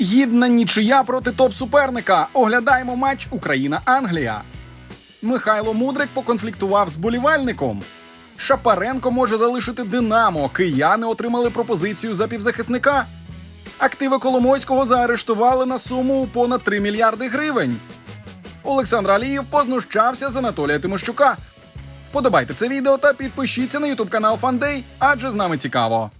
Гідна нічия проти топ-суперника. Оглядаємо матч Україна-Англія. Михайло Мудрик поконфліктував з болівальником. Шапаренко може залишити Динамо. Кияни отримали пропозицію за півзахисника. Активи Коломойського заарештували на суму понад 3 мільярди гривень. Олександр Алієв познущався з Анатолія Тимощука. Вподобайте це відео та підпишіться на ютуб канал Фандей, адже з нами цікаво.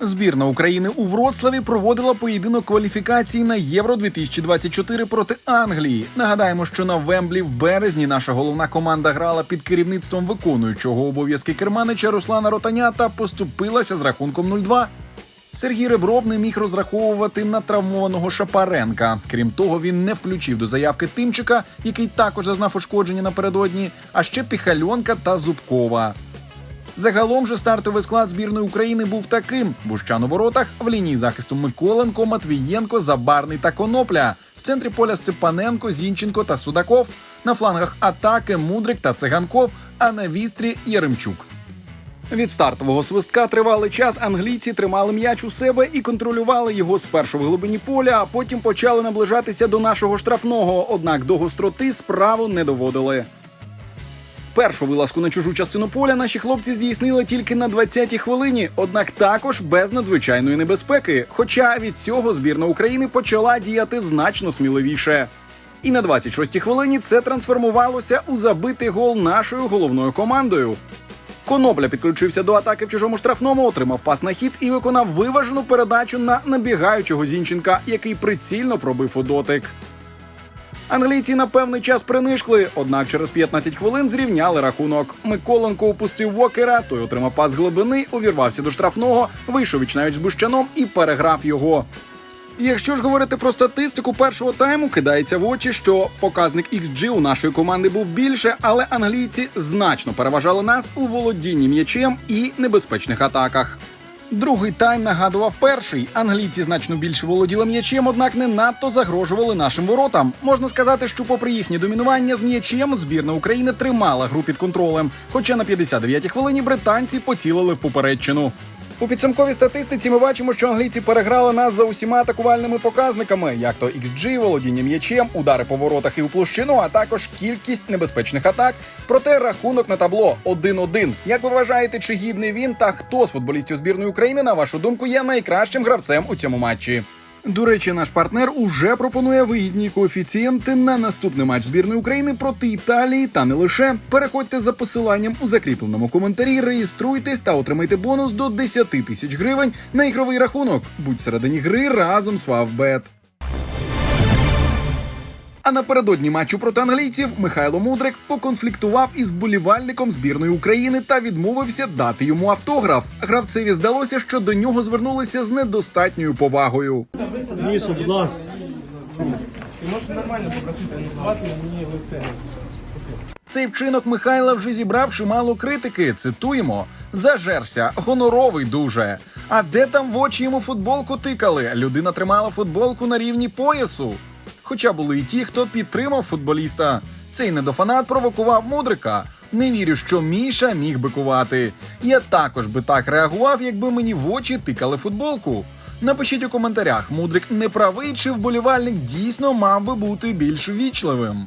Збірна України у Вроцлаві проводила поєдинок кваліфікації на Євро 2024 проти Англії. Нагадаємо, що на Вемблі в березні наша головна команда грала під керівництвом виконуючого обов'язки керманича Руслана Ротаня та поступилася з рахунком 0-2. Сергій Ребров не міг розраховувати на травмованого Шапаренка. Крім того, він не включив до заявки Тимчика, який також зазнав ушкодження напередодні, а ще Піхальонка та Зубкова. Загалом же стартовий склад збірної України був таким: Бущан у воротах, в лінії захисту Миколенко, Матвієнко, Забарний та Конопля. В центрі поля Степаненко, Зінченко та Судаков. На флангах атаки Мудрик та Циганков, а на вістрі Яремчук. Від стартового свистка тривалий час англійці тримали м'яч у себе і контролювали його спершу в глибині поля, а потім почали наближатися до нашого штрафного. Однак до гостроти справу не доводили. Першу вилазку на чужу частину поля наші хлопці здійснили тільки на 20-й хвилині, однак також без надзвичайної небезпеки. Хоча від цього збірна України почала діяти значно сміливіше. І на 26-й хвилині це трансформувалося у забитий гол нашою головною командою. Конопля підключився до атаки в чужому штрафному, отримав пас на хід і виконав виважену передачу на набігаючого Зінченка, який прицільно пробив у дотик. Англійці на певний час принишкли, однак через 15 хвилин зрівняли рахунок. Миколенко упустив Вокера, той отримав пас глибини, увірвався до штрафного, вийшов віч навіть з Бущаном і переграв його. Якщо ж говорити про статистику першого тайму, кидається в очі, що показник XG у нашої команди був більше, але англійці значно переважали нас у володінні м'ячем і небезпечних атаках. Другий тайм нагадував перший. Англійці значно більше володіли м'ячем, однак не надто загрожували нашим воротам. Можна сказати, що, попри їхнє домінування з м'ячем, збірна України тримала гру під контролем. Хоча на 59-й хвилині британці поцілили в попередчину. У підсумковій статистиці ми бачимо, що англійці переграли нас за усіма атакувальними показниками, як то XG, володіння м'ячем, удари по воротах і у площину, а також кількість небезпечних атак. Проте рахунок на табло 1-1. Як ви вважаєте, чи гідний він та хто з футболістів збірної України, на вашу думку, є найкращим гравцем у цьому матчі? До речі, наш партнер уже пропонує вигідні коефіцієнти на наступний матч збірної України проти Італії та не лише. Переходьте за посиланням у закріпленому коментарі, реєструйтесь та отримайте бонус до 10 тисяч гривень на ігровий рахунок. Будь середині гри разом з Фавбет. А напередодні матчу проти англійців Михайло Мудрик поконфліктував із болівальником збірної України та відмовився дати йому автограф. Гравцеві здалося, що до нього звернулися з недостатньою повагою. Міша, будь ласка. Можеш нормально попросити назвати мені лице. Цей вчинок Михайла вже зібрав чимало критики. Цитуємо: зажерся, гоноровий дуже. А де там в очі йому футболку тикали? Людина тримала футболку на рівні поясу. Хоча були і ті, хто підтримав футболіста. Цей недофанат провокував мудрика. Не вірю, що Міша міг би кувати. Я також би так реагував, якби мені в очі тикали футболку. Напишіть у коментарях, мудрик не правий чи вболівальник дійсно мав би бути більш вічливим.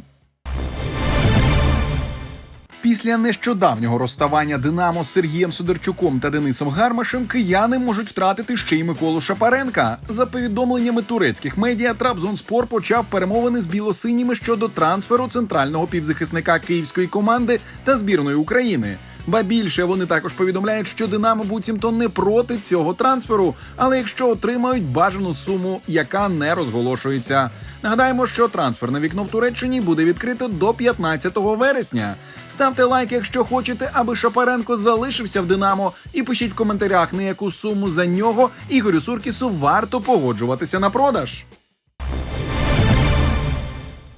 Після нещодавнього розставання Динамо з Сергієм Судерчуком та Денисом Гармашем кияни можуть втратити ще й Миколу Шапаренка. За повідомленнями турецьких медіа, Трабзонспор почав перемовини з білосиніми щодо трансферу центрального півзахисника київської команди та збірної України. Ба більше вони також повідомляють, що Динамо буцімто не проти цього трансферу, але якщо отримають бажану суму, яка не розголошується. Нагадаємо, що трансферне вікно в Туреччині буде відкрито до 15 вересня. Ставте лайк, якщо хочете, аби Шапаренко залишився в Динамо, і пишіть в коментарях, на яку суму за нього Ігорю Суркісу варто погоджуватися на продаж.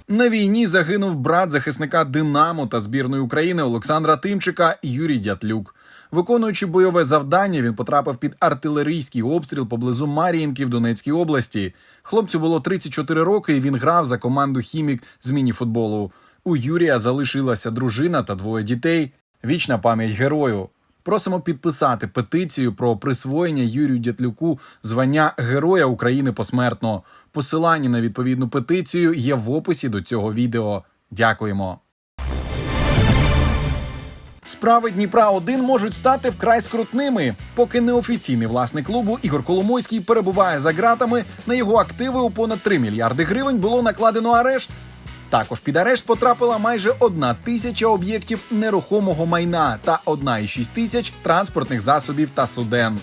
На війні загинув брат захисника Динамо та збірної України Олександра Тимчика Юрій Дятлюк. Виконуючи бойове завдання, він потрапив під артилерійський обстріл поблизу Мар'їнки в Донецькій області. Хлопцю було 34 роки, і він грав за команду Хімік з міні-футболу. У Юрія залишилася дружина та двоє дітей. Вічна пам'ять герою. Просимо підписати петицію про присвоєння Юрію Дятлюку звання Героя України посмертно. Посилання на відповідну петицію є в описі до цього відео. Дякуємо. Справи Дніпра 1 можуть стати вкрай скрутними, поки неофіційний власник клубу Ігор Коломойський перебуває за ґратами. На його активи у понад 3 мільярди гривень було накладено арешт. Також під арешт потрапила майже одна тисяча об'єктів нерухомого майна та 1,6 тисяч транспортних засобів та суден.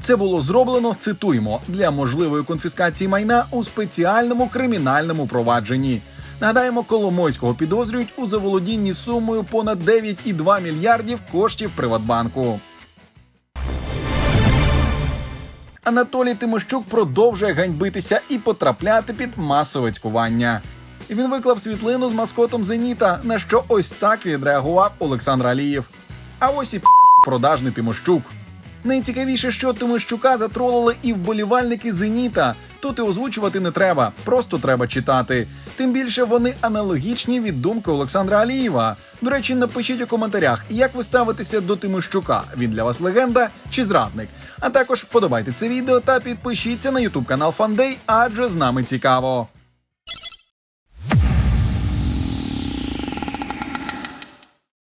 Це було зроблено, цитуємо, для можливої конфіскації майна у спеціальному кримінальному провадженні. Нагадаємо, Коломойського підозрюють у заволодінні сумою понад 9,2 мільярдів коштів Приватбанку. Анатолій Тимощук продовжує ганьбитися і потрапляти під масове цькування. Він виклав світлину з маскотом Зеніта, на що ось так відреагував Олександр Алієв. А ось і продажний Тимощук. Найцікавіше, що Тимощука затролили і вболівальники Зеніта. Тут і озвучувати не треба, просто треба читати. Тим більше вони аналогічні від думки Олександра Алієва. До речі, напишіть у коментарях, як ви ставитеся до Тимощука. Він для вас легенда чи зрадник. А також подобайте це відео та підпишіться на ютуб канал Фандей, адже з нами цікаво.